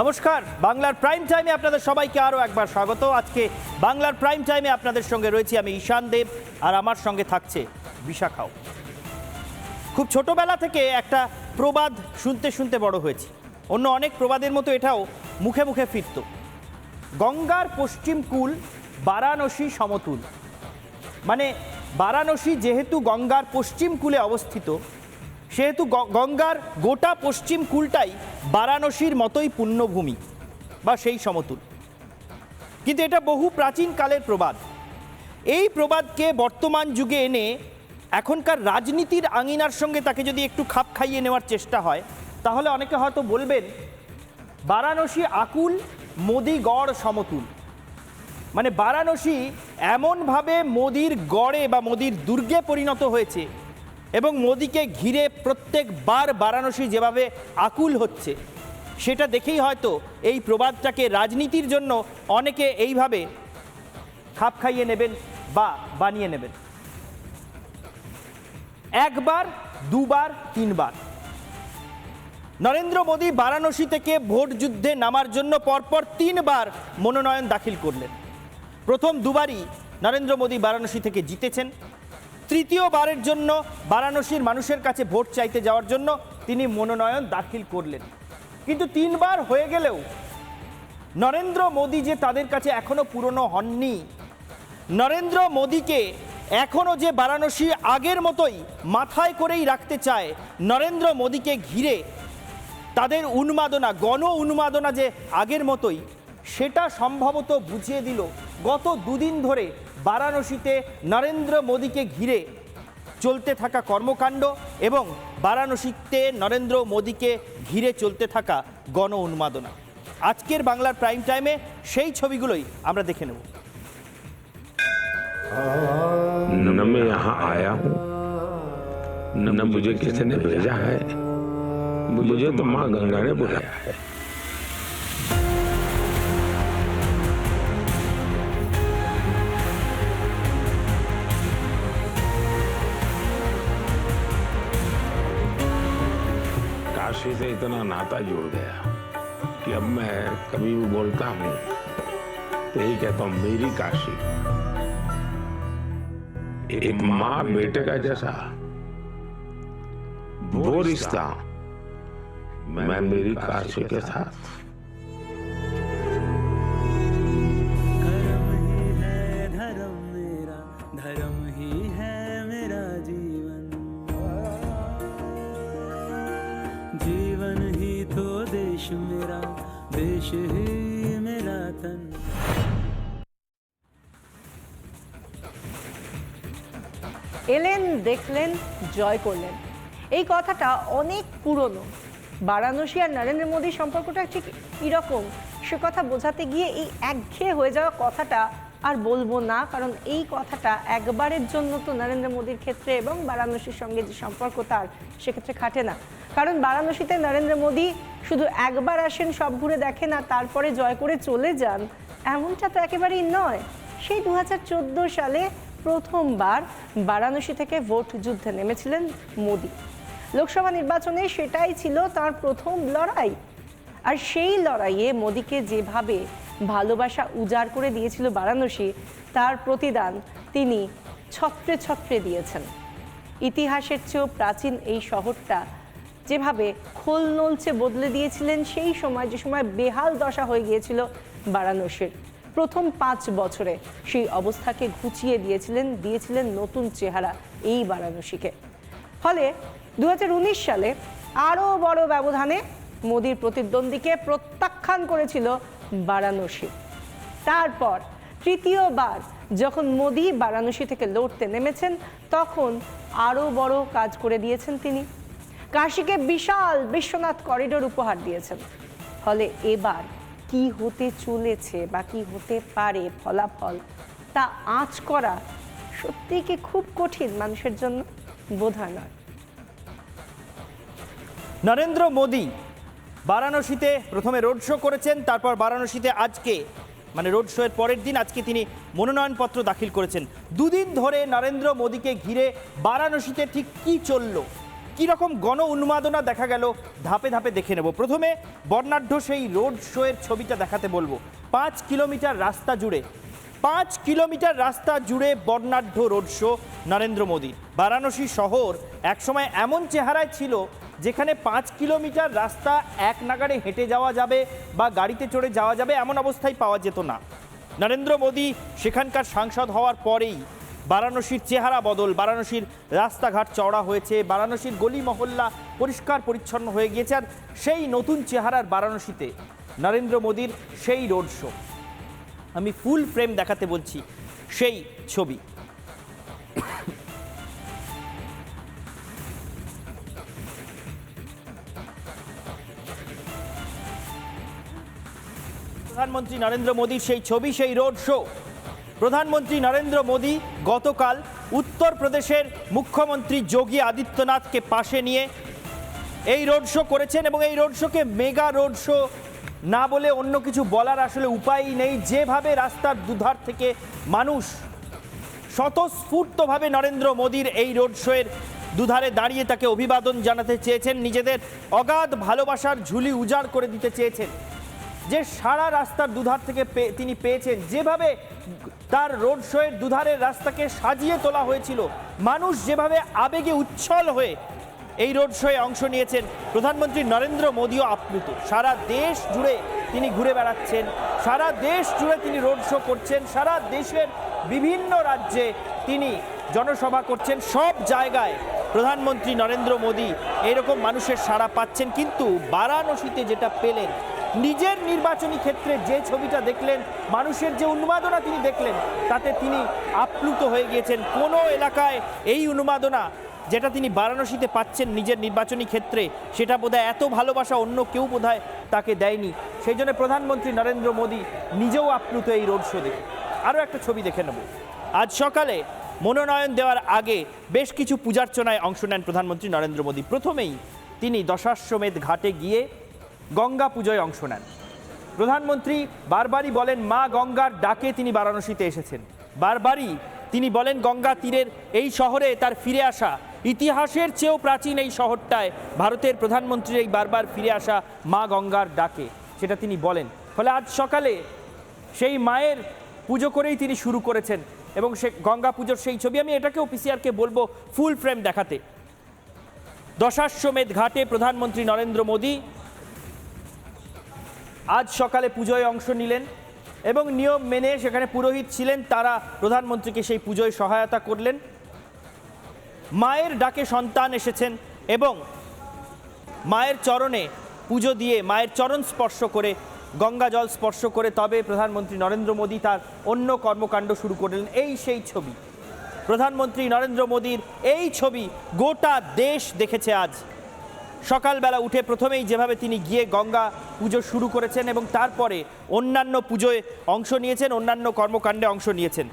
নমস্কার, বাংলার প্রাইম টাইমে আপনাদের সবাইকে আরও একবার স্বাগত। আজকে বাংলার প্রাইম টাইমে আপনাদের সঙ্গে রয়েছি আমি ঈশান দেব, আর আমার সঙ্গে থাকছে বিশাখাও। খুব ছোটবেলা থেকে একটা প্রবাদ শুনতে শুনতে বড় হয়েছি। অন্য অনেক প্রবাদের মতো এটাও মুখে মুখে ফিরত। গঙ্গার পশ্চিম কুল বারাণসী সমতুল। মানে বারাণসী যেহেতু গঙ্গার পশ্চিম কূলে অবস্থিত সেহেতু গঙ্গার গোটা পশ্চিম কূলটাই বারাণসীর মতোই পুণ্যভূমি বা সেই সমতুল। কিন্তু এটা বহু প্রাচীন কালের প্রবাদ। এই প্রবাদকে বর্তমান যুগে এনে এখনকার রাজনীতির আঙিনার সঙ্গে তাকে যদি একটু খাপ খাইয়ে নেওয়ার চেষ্টা হয়, তাহলে অনেকে হয়তো বলবেন, বারাণসী আকুল, মোদি গড় সমতুল। মানে বারাণসী এমনভাবে মোদির গড়ে বা মোদির দুর্গে পরিণত হয়েছে এবং মোদিকে ঘিরে প্রত্যেকবার বারাণসী যেভাবে আকুল হচ্ছে, সেটা দেখেই হয়তো এই প্রবাদটাকে রাজনীতির জন্য অনেকে এইভাবে খাপ খাইয়ে নেবেন বা বানিয়ে নেবেন। একবার, দুবার, তিনবার। নরেন্দ্র মোদী বারাণসী থেকে ভোট যুদ্ধে নামার জন্য পরপর তিনবার মনোনয়ন দাখিল করলেন। প্রথম দুবারই নরেন্দ্র মোদী বারাণসী থেকে জিতেছেন। তৃতীয়বারের জন্য বারাণসীর মানুষের কাছে ভোট চাইতে যাওয়ার জন্য তিনি মনোনয়ন দাখিল করলেন। কিন্তু তিনবার হয়ে গেলেও নরেন্দ্র মোদী যে তাদের কাছে এখনও পুরনো হননি, নরেন্দ্র মোদীকে এখনও যে বারাণসী আগের মতোই মাথায় করেই রাখতে চায় নরেন্দ্র মোদীকে ঘিরে, তাদের উন্মাদনা, গণ উন্মাদনা যে আগের মতোই, সেটা সম্ভবত বুঝিয়ে দিল গত দুদিন ধরে বারাণসীতে নরেন্দ্র মোদীকে ঘিরে চলতে থাকা কর্মকাণ্ড এবং বারাণসীতে নরেন্দ্র মোদীকে ঘিরে চলতে থাকা গণ উন্মাদনা আজকের বাংলার প্রাইম টাইমে সেই ছবিগুলোই আমরা দেখে নেব न मैं यहाँ आया हूँ न मुझे किसी ने भेजा है मुझे तो माँ गंगा ने बुलाया है काशी से इतना नाता जुड़ गया कि अब मैं कभी भी बोलता हूँ तो यही कहता हूँ, मेरी काशी। एक माँ बेटे का जैसा वो रिश्ता मैं मेरी काशी के साथ এলেন, দেখলেন, জয় করলেন। এই কথাটা অনেক পুরনো। বারাণসী আর নরেন্দ্র মোদীর সম্পর্কটা ঠিক এরকম। সে কথা বোঝাতে গিয়ে এই একঘেয়ে হয়ে যাওয়া কথাটা আর বলব না, কারণ এই কথাটা একবারের জন্য তো নরেন্দ্র মোদীর ক্ষেত্রে এবং বারাণসীর সঙ্গে যে সম্পর্ক তার, সেক্ষেত্রে খাটে না। কারণ বারাণসীতে নরেন্দ্র মোদী শুধু একবার আসেন, সব ঘুরে দেখেন আর তারপরে জয় করে চলে যান। এমনটা তো একেবারেই নয়। সেই দু হাজার চোদ্দ সালে প্রথমবার বারাণসী থেকে ভোট যুদ্ধে নেমেছিলেন মোদী। লোকসভা নির্বাচনে সেটাই ছিল তার প্রথম লড়াই। আর সেই লড়াইয়ে মোদীকে যেভাবে ভালোবাসা উজাড় করে দিয়েছিল বারাণসী, তার প্রতিদান তিনি ছত্রে ছত্রে দিয়েছেন। ইতিহাসের চেয়েও প্রাচীন এই শহরটা যেভাবে খোল নলচে বদলে দিয়েছিলেন, সেই সময় যে সময় বেহাল দশা হয়ে গিয়েছিল বারাণসীর। প্রথম পাঁচ বছরে সেই অবস্থাকে ঘুচিয়ে দিয়েছিলেন দিয়েছিলেন নতুন চেহারা এই বারাণসীকে। ফলে দু হাজার উনিশ সালে আরও বড় ব্যবধানে মোদীর প্রতিদ্বন্দ্বীকে প্রত্যাখ্যান করেছিল বারাণসী। তারপর তৃতীয়বার যখন মোদী বারাণসী থেকে লড়তে নেমেছেন, তখন আরও বড় কাজ করে দিয়েছেন তিনি। কাশীকে বিশাল বিশ্বনাথ করিডোর উপহার দিয়েছেন। ফলে এবার কি হতে চলেছে বা কি হতে পারে, ফলাফল তা আঁচ করা সত্যিই কি খুব কঠিন মানুষের জন্য? বোধহয় নয়। নরেন্দ্র মোদী বারাণসীতে প্রথমে রোড শো করেছেন, তারপর বারাণসীতে আজকে মানে রোড শো এর পরের দিন আজকে তিনি মনোনয়নপত্র দাখিল করেছেন। দুদিন ধরে নরেন্দ্র মোদীকে ঘিরে বারাণসীতে ঠিক কি চলল? কী রকম গণ উন্মাদনা দেখা গেল? ধাপে ধাপে দেখে নেব। প্রথমে বর্ণাঢ্য সেই রোড শোয়ের ছবিটা দেখাতে বলব। পাঁচ কিলোমিটার রাস্তা জুড়ে, পাঁচ কিলোমিটার রাস্তা জুড়ে বর্ণাঢ্য রোড শো নরেন্দ্র মোদীর বারাণসী শহর একসময় এমন চেহারায় ছিল যেখানে পাঁচ কিলোমিটার রাস্তা এক নাগাড়ে হেঁটে যাওয়া যাবে বা গাড়িতে চড়ে যাওয়া যাবে এমন অবস্থায় পাওয়া যেত না। নরেন্দ্র মোদী সেখানকার সাংসদ হওয়ার পরেই বারাণসীর চেহারা বদল, বারাণসীর রাস্তাঘাট চওড়া হয়েছে, বারাণসীর গলি মহল্লা পরিষ্কার পরিচ্ছন্ন হয়ে গিয়েছে, আর সেই নতুন চেহারার বারাণসীতে নরেন্দ্র মোদীর সেই রোড শো। আমি ফুল ফ্রেম দেখাতে বলছি সেই ছবি। প্রধানমন্ত্রী নরেন্দ্র মোদীর সেই ছবি, সেই রোড শো। প্রধানমন্ত্রী নরেন্দ্র মোদী গতকাল উত্তরপ্রদেশের মুখ্যমন্ত্রী যোগী আদিত্যনাথকে পাশে নিয়ে এই রোড শো করেছেন এবং এই রোড শোকে মেগা রোড শো না বলে অন্য কিছু বলার আসলে উপায়ই নেই। যেভাবে রাস্তার দুধার থেকে মানুষ স্বতঃস্ফূর্তভাবে নরেন্দ্র মোদীর এই রোড শোয়ের দুধারে দাঁড়িয়ে তাকে অভিবাদন জানাতে চেয়েছেন, নিজেদের অগাধ ভালোবাসার ঝুলি উজাড় করে দিতে চেয়েছেন। যে সারা রাস্তার দুধার থেকে তিনি পেয়েছেন। যেভাবে তার রোড শোয়ের দুধারের রাস্তাকে সাজিয়ে তোলা হয়েছিল, মানুষ যেভাবে আবেগে উচ্ছল হয়ে এই রোড শোয়ে অংশ নিয়েছেন, প্রধানমন্ত্রী নরেন্দ্র মোদীও আপ্লুত। সারা দেশ জুড়ে তিনি ঘুরে বেড়াচ্ছেন, সারা দেশ জুড়ে তিনি রোড শো করছেন, সারা দেশের বিভিন্ন রাজ্যে তিনি জনসভা করছেন। সব জায়গায় প্রধানমন্ত্রী নরেন্দ্র মোদী এরকম মানুষের সাড়া পাচ্ছেন, কিন্তু বারাণসীতে যেটা পেলেন নিজের নির্বাচনী ক্ষেত্রে যে ছবিটা দেখলেন, মানুষের যে উন্মাদনা তিনি দেখলেন, তাতে তিনি আপ্লুত হয়ে গিয়েছেন। কোনো এলাকায় এই উন্মাদনা যেটা তিনি বারাণসীতে পাচ্ছেন নিজের নির্বাচনী ক্ষেত্রে, সেটা বোধহয় এত ভালোবাসা অন্য কেউ বোধহয় তাকে দেয়নি। সেই জন্য প্রধানমন্ত্রী নরেন্দ্র মোদী নিজেও আপ্লুত এই রোড শো দেখে। আরও একটা ছবি দেখে নেব। আজ সকালে মনোনয়ন দেওয়ার আগে বেশ কিছু পূজার্চনায় অংশ নেন প্রধানমন্ত্রী নরেন্দ্র মোদী। প্রথমেই তিনি দশাশ্বমেধ ঘাটে গিয়ে গঙ্গা পুজোয় অংশ নেন। প্রধানমন্ত্রী বারবারই বলেন, মা গঙ্গার ডাকে তিনি বারাণসীতে এসেছেন। বারবারই তিনি বলেন, গঙ্গা তীরের এই শহরে তার ফিরে আসা, ইতিহাসের চেয়েও প্রাচীন এই শহরটায় ভারতের প্রধানমন্ত্রীর এই বারবার ফিরে আসা মা গঙ্গার ডাকে। সেটা তিনি বলেন। ফলে আজ সকালে সেই মায়ের পুজো করেই তিনি শুরু করেছেন এবং সে গঙ্গা পুজোর সেই ছবি, আমি এটাকেও পিসিআরকে বলব ফুল ফ্রেম দেখাতে। দশাশ্বমেধ ঘাটে প্রধানমন্ত্রী নরেন্দ্র মোদী আজ সকালে পুজোয় অংশ নিলেন এবং নিয়ম মেনে সেখানে পুরোহিত ছিলেন, তারা প্রধানমন্ত্রীকে সেই পুজোয় সহায়তা করলেন। মায়ের ডাকে সন্তান এসেছেন এবং মায়ের চরণে পুজো দিয়ে মায়ের চরণ স্পর্শ করে, গঙ্গা জল স্পর্শ করে তবে প্রধানমন্ত্রী নরেন্দ্র মোদী তার অন্য কর্মকাণ্ড শুরু করলেন। এই সেই ছবি। প্রধানমন্ত্রী নরেন্দ্র মোদীর এই ছবি গোটা দেশ দেখেছে আজ। সকালবেলা উঠে প্রথমেই যেভাবে তিনি গিয়ে গঙ্গা পুজো শুরু করেছেন এবং তারপরে অন্যান্য পুজোয় অংশ নিয়েছেন, অন্যান্য কর্মকাণ্ডে অংশ নিয়েছেন।